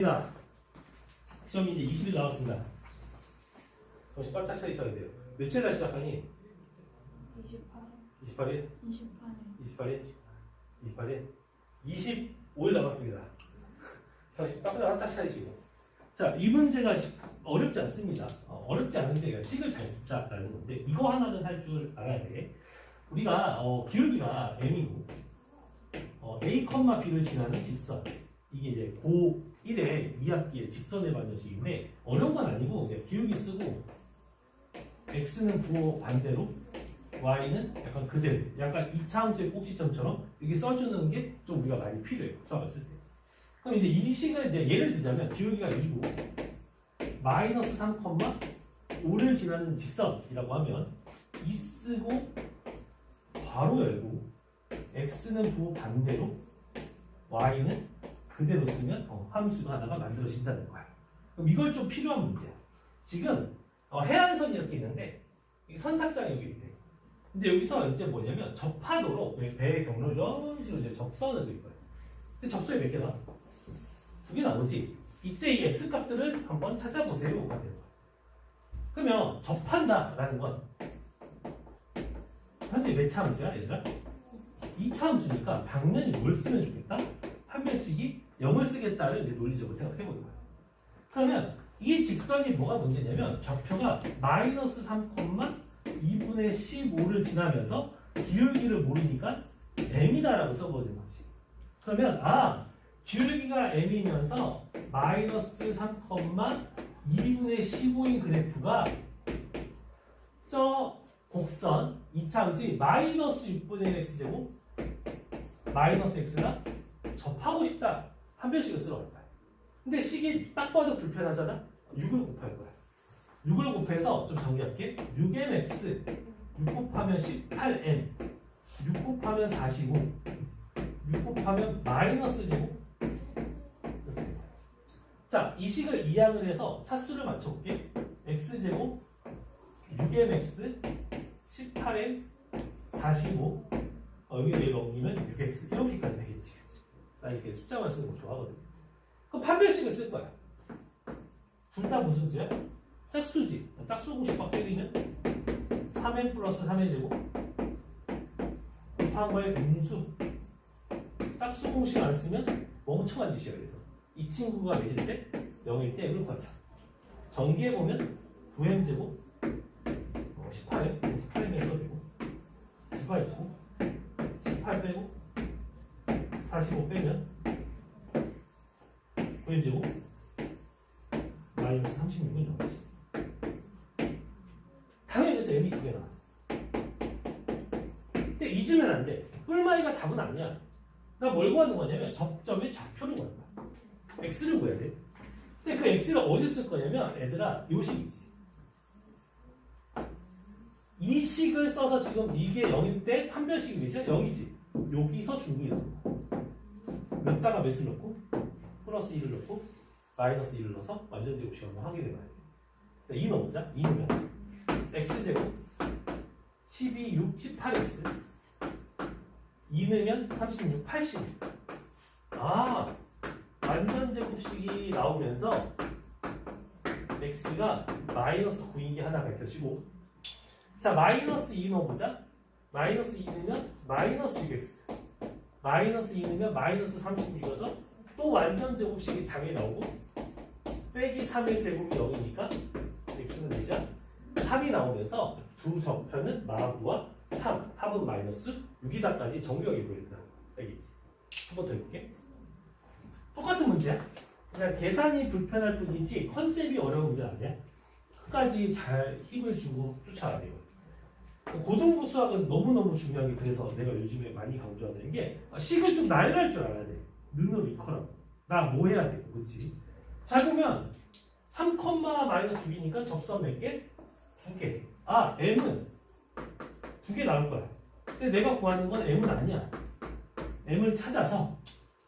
자, 시험이 이제 20일 남았습니다. 정신 바짝 차리셔야 돼요. 며칠 날 시작하니? 28, 28일? 28일, 28일? 28일? 25일 남았습니다. 정신 바짝 차리시고. 자, 이 문제가 시- 어렵지 않습니다. 어, 어렵지 않은데 식을 잘 쓰자라는 건데 이거 하나는 할 줄 알아야 돼. 우리가 어, 기울기가 m이고 어, a, b를 지나는 직선 이게 이제 고 1의 2학기의 직선의 반전식인데 어려운 건 아니고 그냥 기울기 쓰고 x는 부호 반대로 y는 약간 그대로 약간 이차함수의 꼭지점처럼 이렇게 써주는 게 좀 우리가 많이 필요해요 수학을 쓸 때. 그럼 이제 이 식을 이제 예를 들자면 기울기가 2고 마이너스 3,5를 지나는 직선이라고 하면 이 쓰고 괄호 열고 x는 부호 반대로 y는 그대로 쓰면 어, 함수가 하나가 만들어진다는 거야. 그럼 이걸 좀 필요한 문제야. 지금 어, 해안선이 이렇게 있는데 이 선착장이 여기 있대. 근데 여기서 이제 뭐냐면 접하도록 배- 배의 경로를 이런 식으로 이제 접선을 그릴 거야. 근데 접선이 몇 개나? 두개 나오지. 이때 이 x 값들을 한번 거야. 그러면 접한다라는 건 현재 몇 차 함수야, 얘들아? 2차 함수니까 방면이 뭘 쓰면 좋겠다? 한 면씩이 0을 쓰겠다를 이제 논리적으로 생각해 보는 거야. 그러면 이 직선이 뭐가 문제냐면 좌표가 마이너스 3,2분의 15를 지나면서 기울기를 모르니까 m이다라고 써버리는 거지. 그러면 아 기울기가 m이면서 마이너스 3,2분의 15인 그래프가 저 곡선 2차 함수이 마이너스 6분의 1 x제곱 마이너스 x가 접하고 싶다 한갈 거야. 근데 식이 딱 봐도 불편하잖아. 6을 곱할 거야. 6을 곱해서 좀 정리할게. 6mx 6 곱하면 18n 6 곱하면 45 6 곱하면 마이너스 제곱. 자, 이 식을 이항을 해서 차수를 맞춰볼게. x제곱 6mx 18n 45 어, 여기 내 넘기면 6x 이렇게까지 되겠지? 나 이렇게 숫자만 쓰는 거 좋아하거든 그럼 판별식을 쓸 거야. 둘 다 무슨 수야? 짝수지. 짝수 공식 막 때리면 3n 플러스 3의 제곱 곱한 거에 음수. 짝수 공식 안 쓰면 멍청한 짓이야 그래서. 이 친구가 몇일 때? 0일 때 이걸 거자. 전기해 보면 9m 제곱 어, 18m 18m 써도 되고 9가 있고 18 빼고 45 빼면 9제곱 마이너스 36은 나오지. 당연히 그래서 m이 두개 나와 근데 잊으면 안돼. 뿔마이가 답은 아니야. 나 뭘 구하는 거냐면 접점의 좌표를 구하는 거야. x를 구해야 돼. 근데 그 x를 어디 쓸 거냐면 얘들아 요 식이지. 이 식을 써서 지금 이게 0일 때 몇이야? 0이지. 여기서 거야. 몇 다가 몇을 넣고 플러스 1을 넣고 마이너스 1을 넣어서 완전 제곱식 한번 확인해 봐야 돼. 2 넣어보자. 2 넣으면 x제곱 12, 6, 18x 2 넣으면 36, 80. 아, 완전 제곱식이 나오면서 x가 마이너스 9인 게 하나 밝혀지고 자, 마이너스 2 넣어보자. 마이너스 2 넣으면 마이너스 6x. 마이너스 2 넣으면 마이너스 36이어서 또 완전 제곱식이 당연히 나오고 빼기 3의 제곱이 0이니까 x는 몇이야? 3이 나오면서 두 저편은 마구와 3, 합은 마이너스 6이다까지 정교하게 보인다. 알겠지? 한 번 더 해볼게. 똑같은 문제야. 그냥 계산이 불편할 뿐이지 컨셉이 어려운 문제 아니야. 끝까지 잘 힘을 주고 쫓아야 돼요. 고등부 수학은 너무너무 중요한 게 그래서 내가 요즘에 많이 강조하는 게 식을 좀 나열할 줄 알아야 돼. 는으로 이커라고. 나뭐 해야 돼? 그렇지? 잘 보면 3, 마이너스 6이니까 접선 몇 개? 두 개. 아, m은 두 개 나올 거야. 근데 내가 구하는 건 m은 아니야. m을 찾아서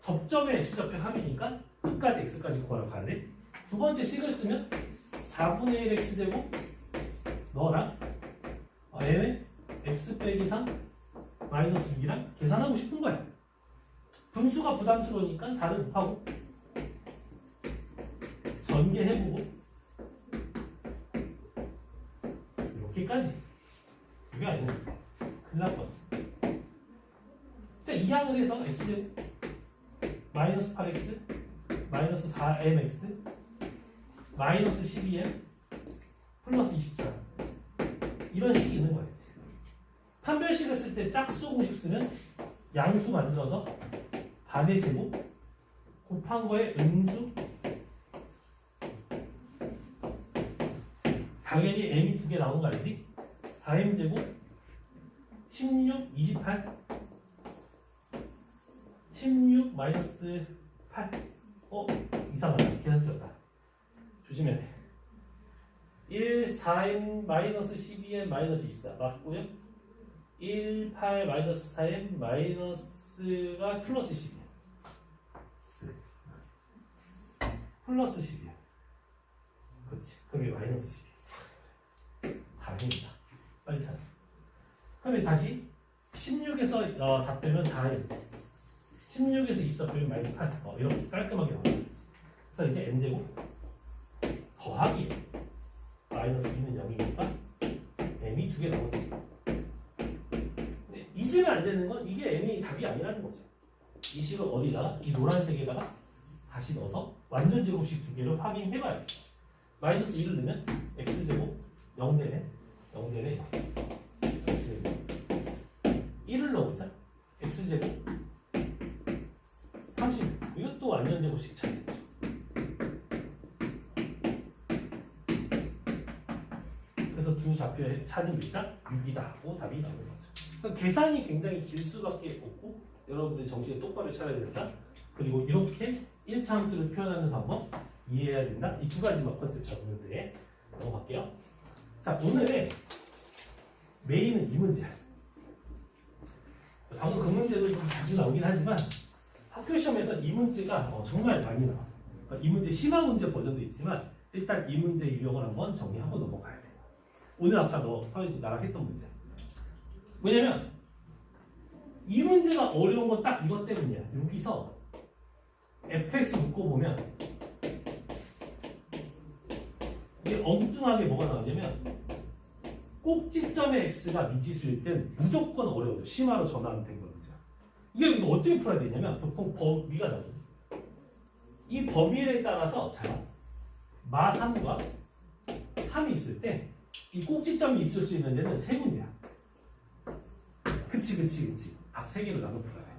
접점의 x좌표 합이니까 끝까지 x까지 구하러 돼. 두 번째 식을 쓰면 4분의 1 x제곱 너랑 어, m의 x 빼기 3 마이너스 6이랑 계산하고 싶은 거야. 분수가 부담스러우니까 4를 곱하고 전개해보고 이렇게까지 이게 아니네 큰일 날 뻔. 자, 이항을 해서 x제곱 마이너스 8x 마이너스 4mx 마이너스 12m 플러스 24 이런 식이 있는 거야지. 판별식 했을 때 짝수 공식 쓰면 양수 만들어서 반의 제곱 곱한 거에 음수 당연히 m이 두 개 나온 거 알지? 4m 제곱 16, 28 16 마이너스 8 어? 이상하다 계산 틀렸다 조심해야 돼 1, 4m 마이너스 12m 마이너스 24 맞고요. 1, 8 마이너스 4m 마이너스가 플러스 12 쓰. 플러스 12 그렇지. 이 마이너스 12 다행이다. 빨리 찾아 그럼 다시 16에서 어, 4 빼면 4m 16에서 24 빼면 마이너스 8 어, 이렇게 깔끔하게 나오지. 그래서 이제 n제곱 더하기 마이너스 b는 0이니까 m이 두 개 나오지. 근데 잊으면 안 되는 건 이게 m이 답이 아니라는 거죠. 이 식을 어디다가 이 노란색에다가 다시 넣어서 완전 제곱식 두 개를 확인해 봐야 돼 마이너스 1을 넣으면 x제곱 0 되네. 0 되네. X제곱. 1을 넣어보자. X제곱 30 이것도 완전 제곱식 차이 좌표의 차는 일단 6이다 하고 답이 나오는 거죠. 그러니까 계산이 굉장히 길 수밖에 없고 여러분들 정신에 똑바로 차려야 된다. 그리고 이렇게 1차 함수를 표현하는 방법 이해해야 된다. 이 두 가지만 컨셉 잡으는데 넘어갈게요. 자 오늘의 메인은 이 문제야. 방금 그 문제도 좀 자주 나오긴 하지만 학교 시험에서 이 문제가 어, 정말 많이 나와. 그러니까 이 문제 심화 문제 버전도 있지만 일단 이 문제 유형을 한번 정리하고 넘어가야 돼요. 오늘 아까 너 서희 나랑 했던 문제. 왜냐면 이 문제가 어려운 건 딱 이것 때문이야. 여기서 fx 묶고 보면 이게 엉뚱하게 뭐가 나오냐면 꼭지점의 x가 미지수일 땐 무조건 어려워요. 심화로 전환된 거 문제야. 이게 어떻게 풀어야 되냐면 보통 범위가 나오거든. 이 범위에 따라서 자 마3과 3이 있을 때 이 꼭지점이 있을 수 있는 데는 세 군데야. 그치 그치 그치. 각세 개로 나눠 풀어야 돼.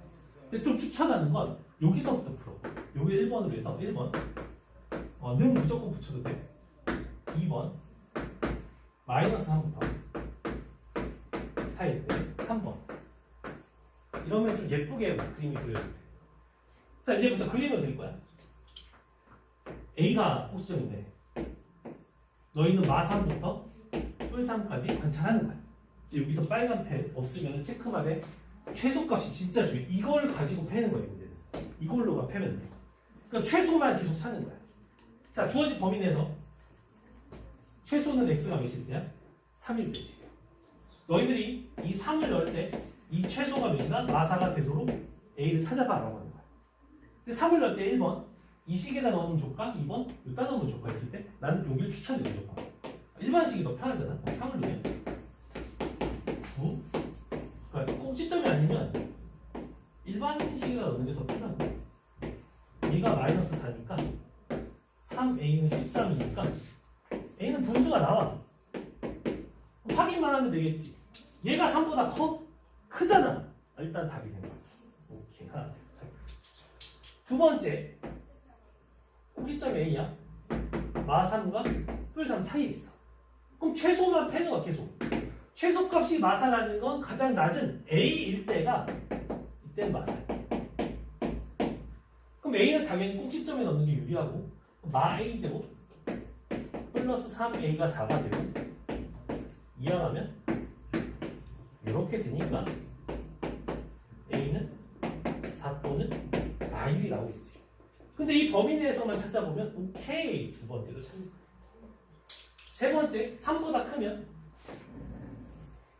근데 좀 추천하는 건 여기서부터 풀어. 요게 1번으로 해서 1번 어, 는 무조건 붙여도 돼. 2번 마이너스 3부터 4일 때 3번 이러면 좀 예쁘게 그림이 그려져 자 이제부터 그림을 그릴 거야 A가 꼭지점인데 너희는 마3부터 뿔3까지 관찰하는 거야 여기서 빨간 펜 없으면 체크마대 최소값이 진짜 중요해 이걸 가지고 패는 거야 문제는 이걸로만 패면 돼 그러니까 최소만 계속 찾는 거야 자 주어진 범위 내에서 최소는 x가 몇일 때야? 3일 때지. 너희들이 이 3을 넣을 때 이 최소가 몇이나 마사가 되도록 a를 찾아봐라고 하는 거야. 근데 3을 넣을 때 1번 이 식에다 넣으면 좋까? 2번 여기다 넣으면 좋까 했을 때 나는 여기를 추천해 무조건. 일반식이 더 편하잖아. 3을 넣으면 9 그러니까 꼭지점이 아니면 일반식에다 넣는 게 더 편한 거야. 얘가 마이너스 4니까 3a는 13이니까 A는 분수가 나와. 확인만 하면 되겠지. 얘가 3보다 커? 크잖아. 아, 일단 답이 된다. 오케이. 하나, 둘, 셋. 두 번째. 꼭지점 A야. 마3과 뿔3 사이에 있어. 그럼 최소만 패는 거야, 계속. 최소값이 마사라는 건 가장 낮은 A일 때가 이때는 마사. 그럼 A는 당연히 꼭지점에 넣는 게 유리하고 마 A 제곱 플러스 3a가 4가 되고 이항하면 이렇게 되니까 a는 4 또는 마일이 나오겠지. 근데 이 범위 내에서만 찾아보면 오케이 두 번째도 찾는 거야. 세 번째 3보다 크면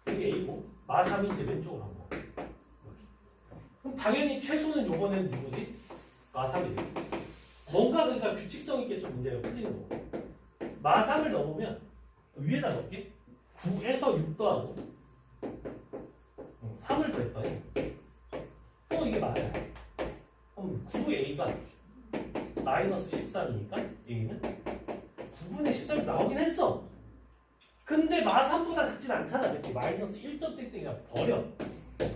이게 a고 마3이 이제 왼쪽으로 한 거야. 그럼 당연히 최소는 요번엔 누구지? 마3이 되겠지. 뭔가 그러니까 규칙성 있게 좀 문제가 풀리는 거. 마3을 넣으면 위에다 넣을게. 9에서 6 더하고 3을 더했더니 또 이게 맞아요. 그럼 9a가 마이너스 13이니까 a는 9분의 13이 나오긴 했어. 근데 마3보다 작진 않잖아. 그치? 마이너스 1점 땡땡이가 버려.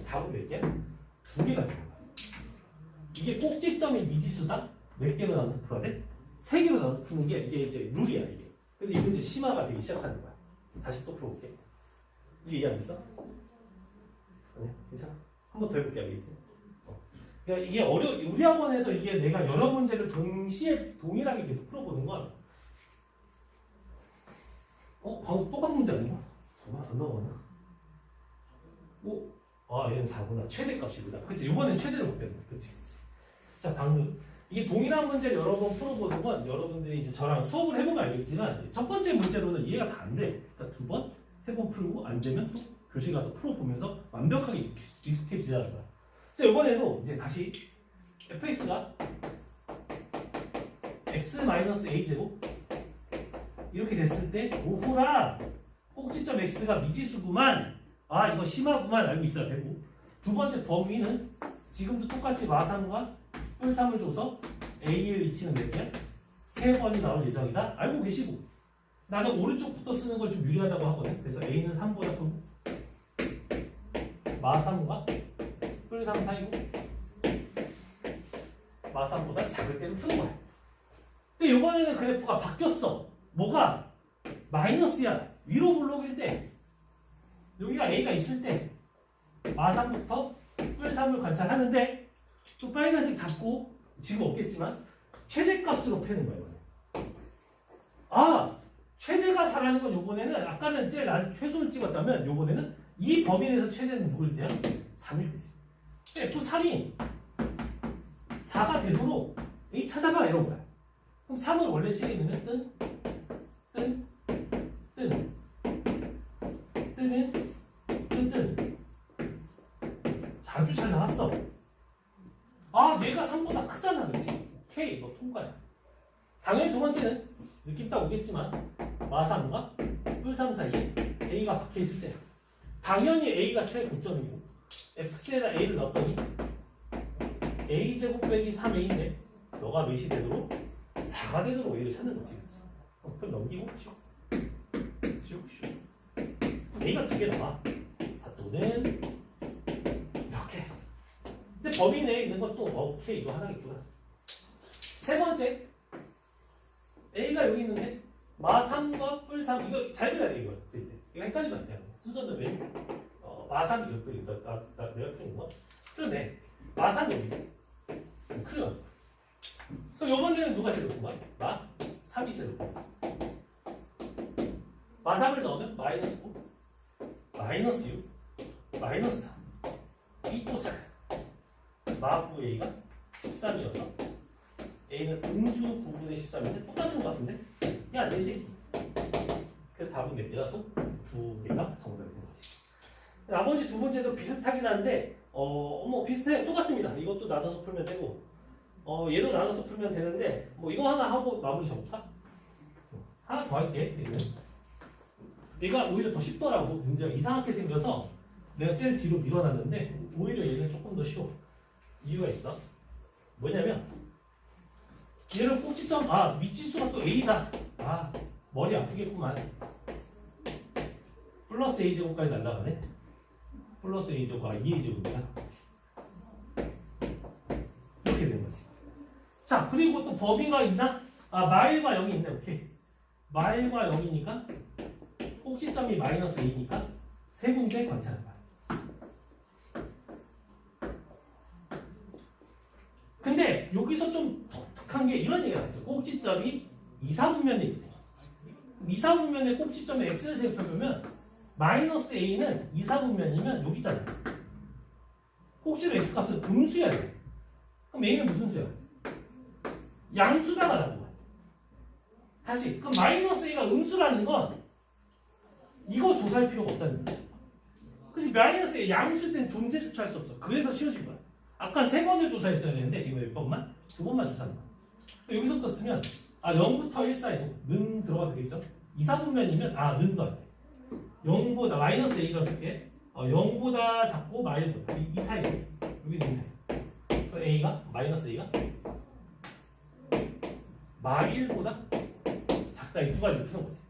답은 몇 개야? 두 개가 되는 거야. 이게 꼭지점이 미지수다? 몇 개로 나눠서 풀어야 돼? 세 개로 나눠서 푸는 게 이게 이제 룰이야 이게. 근데 이 문제 심화가 되기 시작하는 거야. 다시 또 풀어볼게. 이게 이해 안 됐어? 아니 괜찮아. 한 번 더 해볼게 알겠지? 어. 그러니까 이게 어려 우리 학원에서 이게 내가 여러 문제를 동시에 동일하게 계속 풀어보는 건 어? 방금 똑같은 문제 아닌가? 정말 안 넘어가나? 오? 아 얘는 4구나 최대값이구나 그치 이번엔 최대를 못 뺐네 그치 그치 자 방금 이게 동일한 문제를 여러 번 풀어보는 건 여러분들이 이제 저랑 수업을 해보면 알겠지만 첫 번째 문제로는 이해가 다 안 돼. 그러니까 두 번, 세 번 풀고 안 되면 또 교실 가서 풀어보면서 완벽하게 익숙- 익숙해지자는 거야. 자 이번에도 이제 다시 fx가 x-a 제곱 이렇게 됐을 때 오호라 꼭지점 x가 미지수구만 아 이거 심하구만 알고 있어야 되고 두 번째 범위는 지금도 똑같이 마상과 뿔삼을 줘서 A의 위치는 몇 개야? 세 번이 나올 예정이다. 알고 계시고 나는 오른쪽부터 쓰는 걸 좀 유리하다고 하거든. 그래서 A는 3보다 크고 마3과 뿔3 사이고 마3보다 작을 때는 푸는 거야. 근데 이번에는 그래프가 바뀌었어. 뭐가? 마이너스야. 위로 블록일 때 여기가 A가 있을 때 마3부터 뿔3을 관찰하는데 또 빨간색 잡고 지금 없겠지만 최대값으로 패는 거예요. 아 최대가 4라는 건 요번에는 아까는 제일 낮은 최소를 찍었다면 요번에는 이 범위 내에서 최대는 누구일 때야? 3일 때지. F3이 4가 되도록 이 찾아봐 이런 거야. 그럼 3을 원래 실행이면 뜬, 뜬, 통과야. 당연히 두 번째는 느낌 딱 오겠지만, 마삼과 뿔삼 사이에 A가 박혀있을 때, 당연히 A가 최고점이고, X에다 A를 넣었더니, A제곱 빼기 3A인데, 너가 몇이 되도록? 4가 되도록 A를 찾는 거지, 그치? 어, 그럼 넘기고, 슉. 슉, 슉. A가 두개 나와. 사또는, 이렇게. 근데 범위 내에 있는 것도 오케이 이거 하나겠구나. 세 번째 A가 여기 있는데 마3과 뿔3 이거 잘 그려야 돼 이거 그릴 때. 이거 헷갈리면 안 돼. 순서는 왜? 어, 마3 이거 그린다. 나, 나, 내가 그린 거? 그러네. 마3 여기. 음, 그려. 그럼 이번에는 누가 제일 높은 거야? 마? 3이 제일 높은 거야. 마3을 넣으면 마이너스 9, 마이너스 6, 마이너스 3. 이또 4. 마구 A가 13이어서 A는 음수 9분의 13인데 똑같은 것 같은데? 안 되지? 그래서 답은 몇 개가 또? 두 개가 정답이 된 거지. 나머지 두 문제도 비슷하긴 한데, 어, 뭐 비슷해. 똑같습니다. 이것도 나눠서 풀면 되고, 어, 얘도 나눠서 풀면 되는데, 뭐 이거 하나 하고 마무리 접을까? 하나 더 할게, 얘는. 얘가 오히려 더 쉽더라고. 문제가 이상하게 생겨서 내가 제일 뒤로 밀어놨는데, 오히려 얘는 조금 더 쉬워. 이유가 있어. 뭐냐면 얘는 꼭지점 아 미지수가 또 a다. 아 머리 아프겠구만. 플러스 a 제곱까지 날라가네. 플러스 a 제곱 아 2a 제곱이야. 이렇게 되는 거지. 자 그리고 또 범위가 있나? 아 마일과 0이 있네. 오케이. 마일과 0이니까 꼭지점이 마이너스 a니까 세 군데 관찰해봐. 근데 여기서 좀 독특한 게 이런 얘기가 나죠. 꼭지점이 이사분면에 있대. 이사분면의 꼭지점에 x를 세입해보면 마이너스 a는 이사분면이면 여기 있잖아요. 꼭지점 x 값은 음수야 돼. 그럼 a는 무슨 수야? 양수다가 나는 거야. 다시 그럼 마이너스 a가 음수라는 건 이거 조사할 필요가 없다는 거야. 그지 마이너스 a 양수 때는 존재조차 할 수 없어. 그래서 쉬워진 거야. 아까 세 번을 조사했어야 되는데 이거 몇 번만? 두 번만 조사한 거야. 여기서부터 쓰면 아 0부터 1 사이 는 들어가도 되겠죠? 이사분면이면 아 는도 안 돼. 0보다 마이너스 a가 쓸게. 어, 0보다 작고 마일보다 이, 이 사이 여기 는 돼. 그럼 a가 마이너스 a가 마일보다 작다 이 두 가지를 푸는 거지.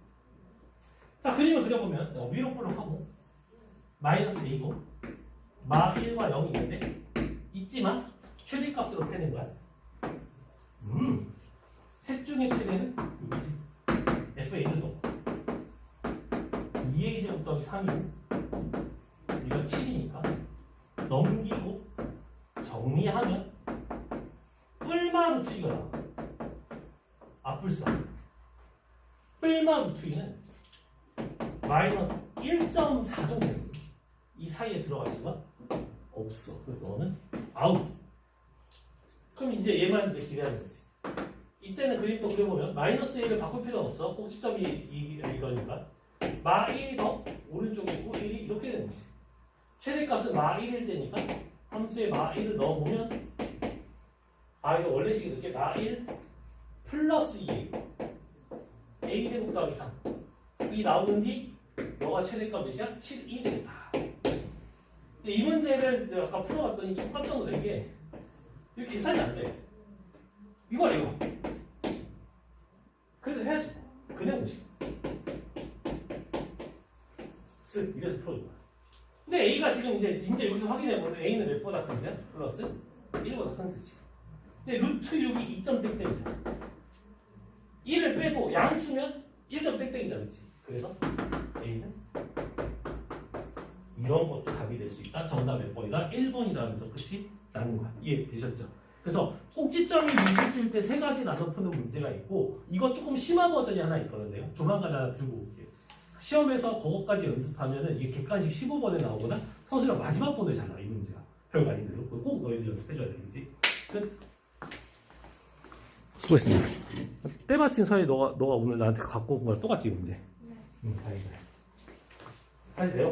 자 그림을 그려보면 어, 위로 볼록하고 마이너스 a고 마 1과 0이 있는데 있지만 최대값으로 빼는 거야. 음, 셋 중에 최대는 이거지. FA는 너. 2A 제곱 더하기 3이고 이건 7이니까 넘기고 정리하면 뿔마 루트 이가 나와. 앞불사. 뿔마 루트 이는 마이너스 1.4 정도 이 사이에 들어갈 수가 없어. 그래서 너는 아웃. 그럼 이제 얘만 이제 기대하는 거지. 이때는 그림도 그려보면 마이너스 1을 바꿀 필요는 없어. 꼭지점이 이, 이거니까. 마 1이 더 오른쪽이고 1이 이렇게 되는 거지. 최대값은 마 1일 때니까 함수에 마 1을 넣어보면 아 이거 원래 식이 이렇게 마 1 플러스 2 a 제곱 더하기 3. 이 나오는 뒤 너가 최대값 몇이야? 7, 2 되겠다. 이 문제를 아까 풀어봤더니 좀 깜짝 놀란 게 이거 계산이 안 돼. 이거 이거. 지금 이제 이제 여기서 확인해 보면 A는 몇보다 큰지야? 플러스 1보다 큰 수지. 근데 루트 6이 2점 땡땡이잖아. 1을 빼고 양수면 1점 땡땡이잖아, 그렇지? 그래서 A는 이런 것도 답이 될 수 있다. 정답 몇 번이다? 1번이다 하면서 끝이 나는 거야. 이해되셨죠? 그래서 꼭지점이 있을 때 세 가지 나눠 푸는 문제가 있고 이거 조금 심한 버전이 하나 있거든요. 조만간 하나 들고 올게요. 시험에서 그것까지 연습하면은 이게 객관식 15번에 나오거나 서술형 마지막 번에 잘 나와 이 문제가 별거 아닌데도 꼭 너희들 연습해줘야 되겠지. 끝. 수고했습니다. 때마침 사이 너가 너가 오늘 나한테 갖고 온 거랑 똑같지 이 문제. 네. 응, 다행이다. 사실 내가